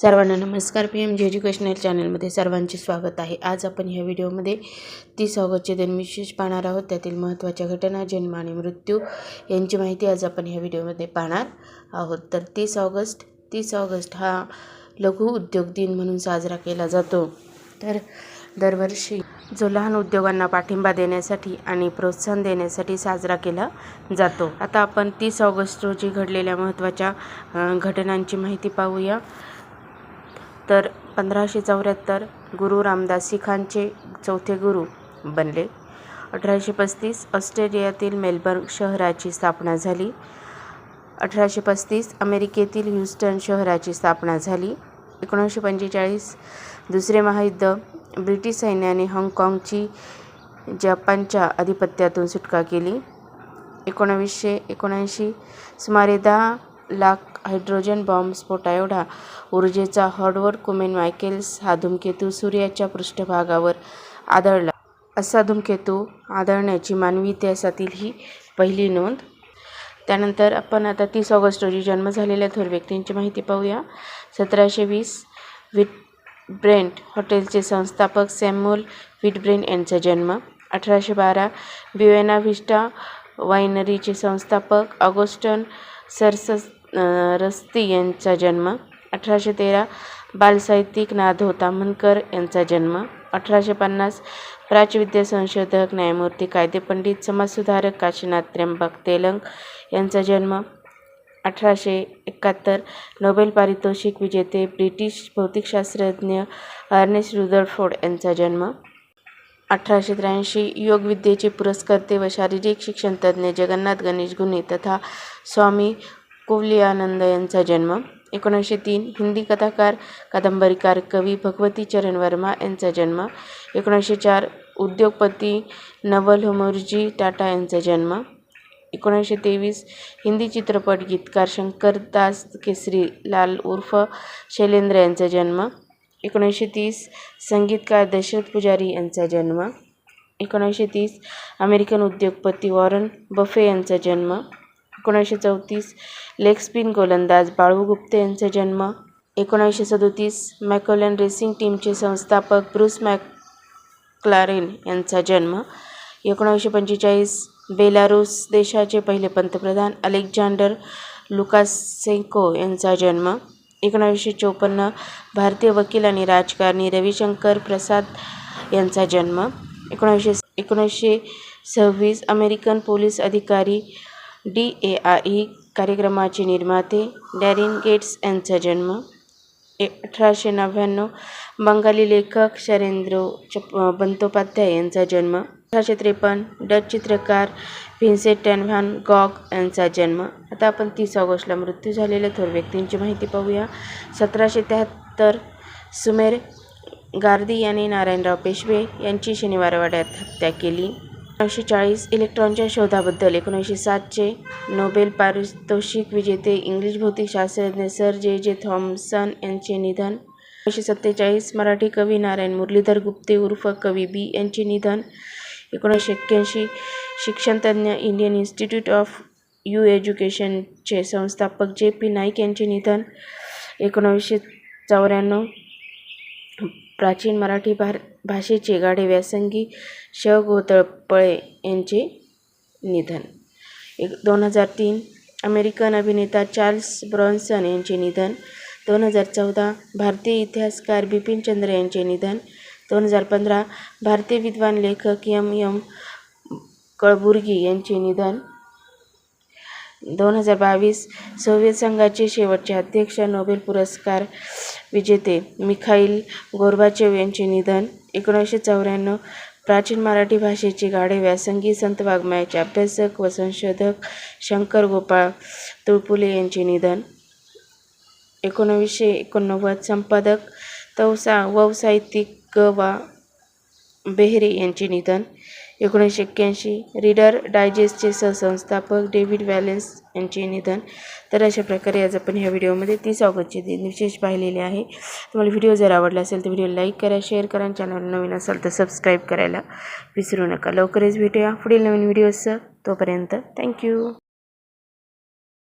सर्वांना नमस्कार. P M G educational चॅनलमध्ये सर्वांचे स्वागत आहे. आज आपण ह्या व्हिडिओमध्ये तीस ऑगस्टचे दिनविशेष पाहणार आहोत. त्यातील महत्त्वाच्या घटना जन्म आणि मृत्यू यांची माहिती आज आपण ह्या व्हिडिओमध्ये पाहणार आहोत. तर तीस ऑगस्ट तीस ऑगस्ट हा लघु उद्योग दिन म्हणून साजरा केला जातो. तर दरवर्षी जो लहान उद्योगांना पाठिंबा देण्यासाठी आणि प्रोत्साहन देण्यासाठी साजरा केला जातो. आता आपण तीस ऑगस्ट रोजी घडलेल्या महत्त्वाच्या घटनांची माहिती पाहूया. तर पंधराशे चौऱ्याहत्तर गुरु रामदास शिखांचे चौथे गुरु बनले. अठराशे पस्तीस ऑस्ट्रेलियातील मेलबर्न शहराची स्थापना झाली. अठराशे पस्तीस अमेरिकेतील ह्युस्टन शहराची स्थापना झाली. एकोणीसशे पंचेचाळीस दुसरे महायुद्ध ब्रिटिश सैन्याने हाँगकाँगची जपानच्या अधिपत्यातून सुटका केली. एकोणावीसशे एकोणऐंशी सुमारे दहा लाख हायड्रोजन बॉम्ब स्फोटाएवढा ऊर्जेचा हॉर्डवर्ड कुमेन मायकेल्स हा धूमकेतू सूर्याच्या पृष्ठभागावर आदळला. असा धूमकेतू आदळण्याची मानवी इतिहासातील ही पहिली नोंद. त्यानंतर आपण आता तीस ऑगस्ट रोजी जन्म झालेल्या थोर व्यक्तींची माहिती पाहूया. सतराशे वीस विट ब्रेंट हॉटेलचे संस्थापक सॅम्युअल विटब्रेन यांचा जन्म. अठराशे बारा बिवेना व्हिस्टा वायनरीचे संस्थापक ऑगस्टन सरसस रस्ती यांचा जन्म अठराशे तेरा बालसाहित्यिक नाधो ताम्हणकर यांचा जन्म अठराशे पन्नास प्राच्यविद्या संशोधक न्यायमूर्ती कायदेपंडित समाजसुधारक काशीनाथ त्र्यंबक तेलंग यांचा जन्म अठराशे एकाहत्तर नोबेल पारितोषिक विजेते ब्रिटिश भौतिकशास्त्रज्ञ अर्नेस्ट रुदरफोर्ड यांचा जन्म अठराशे त्र्याऐंशी योगविद्येचे पुरस्कर्ते व शारीरिक शिक्षणतज्ज्ञ जगन्नाथ गणेश गुन्हे तथा स्वामी कुवलियानंद यांचा जन्म एकोणीसशे तीन. हिंदी कथाकार कादंबरीकार कवी भगवती चरण वर्मा यांचा जन्म एकोणीसशे चार. उद्योगपती नवल होमोरजी टाटा यांचा जन्म एकोणीसशे तेवीस. हिंदी चित्रपट गीतकार शंकरदास केसरी लाल उर्फ शैलेंद्र यांचा जन्म एकोणीसशे तीस. संगीतकार दशरथ पुजारी यांचा जन्म एकोणीसशे तीस. अमेरिकन उद्योगपती वॉरन बफे यांचा जन्म एकोणीसशे चौतीस लेग स्पिन गोलंदाज बाळू गुप्ते यांचा जन्म. एकोणीसशे सदोतीस मॅकोलन रेसिंग टीमचे संस्थापक ब्रुस मॅक्लारेन यांचा जन्म. एकोणीसशे पंचेचाळीस बेलारूस देशाचे पहिले पंतप्रधान अलेक्झांडर लुकासेंको यांचा जन्म. एकोणीसशे चोपन्न भारतीय वकील आणि राजकारणी रविशंकर प्रसाद यांचा जन्म. एकोणीसशे एकोणीसशे सव्वीस अमेरिकन पोलीस अधिकारी डी ए आय कार्यक्रमाचे निर्माते डॅरिन गेट्स यांचा जन्म ए अठराशे नव्याण्णव बंगाली लेखक शरेंद्र चप बंदोपाध्याय यांचा जन्म अठराशे त्रेपन्न डच चित्रकार व्हिन्सेटन टॅन व्हॅन गॉग यांचा जन्म. आता आपण तीस ऑगस्टला मृत्यू झालेल्या थोर व्यक्तींची माहिती पाहूया. सतराशे त्र्याहत्तर सुमेर गार्दी यांनी नारायणराव पेशवे यांची शनिवारवाड्यात हत्या केली. एकोणीसशे चाळीस इलेक्ट्रॉनच्या शोधाबद्दल एकोणीसशे सातचे नोबेल पारितोषिक विजेते इंग्लिश भौतिकशास्त्रज्ञ सर जे जे थॉम्सन यांचे निधन एकोणीसशे सत्तेचाळीस मराठी कवी नारायण मुरलीधर गुप्ते उर्फ कवी बी यांचे निधन एकोणीसशे एक्क्याऐंशी शिक्षणतज्ज्ञ इंडियन इन्स्टिट्यूट ऑफ यू एज्युकेशनचे संस्थापक जे पी नाईक यांचे निधन एकोणावीसशे चौऱ्याण्णव प्राचीन मराठी भार भाषेचे गाढे व्यासंगी श गोतळपळे यांचे निधन. एक दोन हजार तीन अमेरिकन अभिनेता चार्ल्स ब्रॉन्सन यांचे निधन. दोन हजार चौदा भारतीय इतिहासकार बिपिनचंद्र यांचे निधन. दोन हजार पंधरा भारतीय विद्वान लेखक यम यम कळबुर्गी यांचे निधन. दोन हजार बावीस सोव्हिएत संघाचे शेवटचे अध्यक्ष नोबेल पुरस्कार विजेते मिखाईल गोर्बाचेव यांचे निधन. एकोणीसशे चौऱ्याण्णव प्राचीन मराठी भाषेचे गाढे व्यासंगी संत वाङ्मयाचे अभ्यासक व संशोधक शंकर गोपाळ तुळपुले यांचे निधन. एकोणावीसशे एकोणनव्वद संपादक तवसा व साहित्यिक ग वा बेहरे यांचे निधन. एकोणीसशे एक्क्याऐंशी रीडर डायजेस्टचे सहसंस्थापक डेव्हिड वॅलेन्स यांचे निधन. तर अशा प्रकारे आज आपण ह्या व्हिडिओमध्ये तीस ऑगस्टचे दिन विशेष पाहिलेले आहे. तुम्हाला व्हिडिओ जर आवडला असेल तर व्हिडिओ लाईक करा शेअर करा आणि चॅनल नवीन असेल तर सबस्क्राईब करायला विसरू नका. लवकरच भेटूया पुढील नवीन व्हिडिओसह. तोपर्यंत थँक्यू.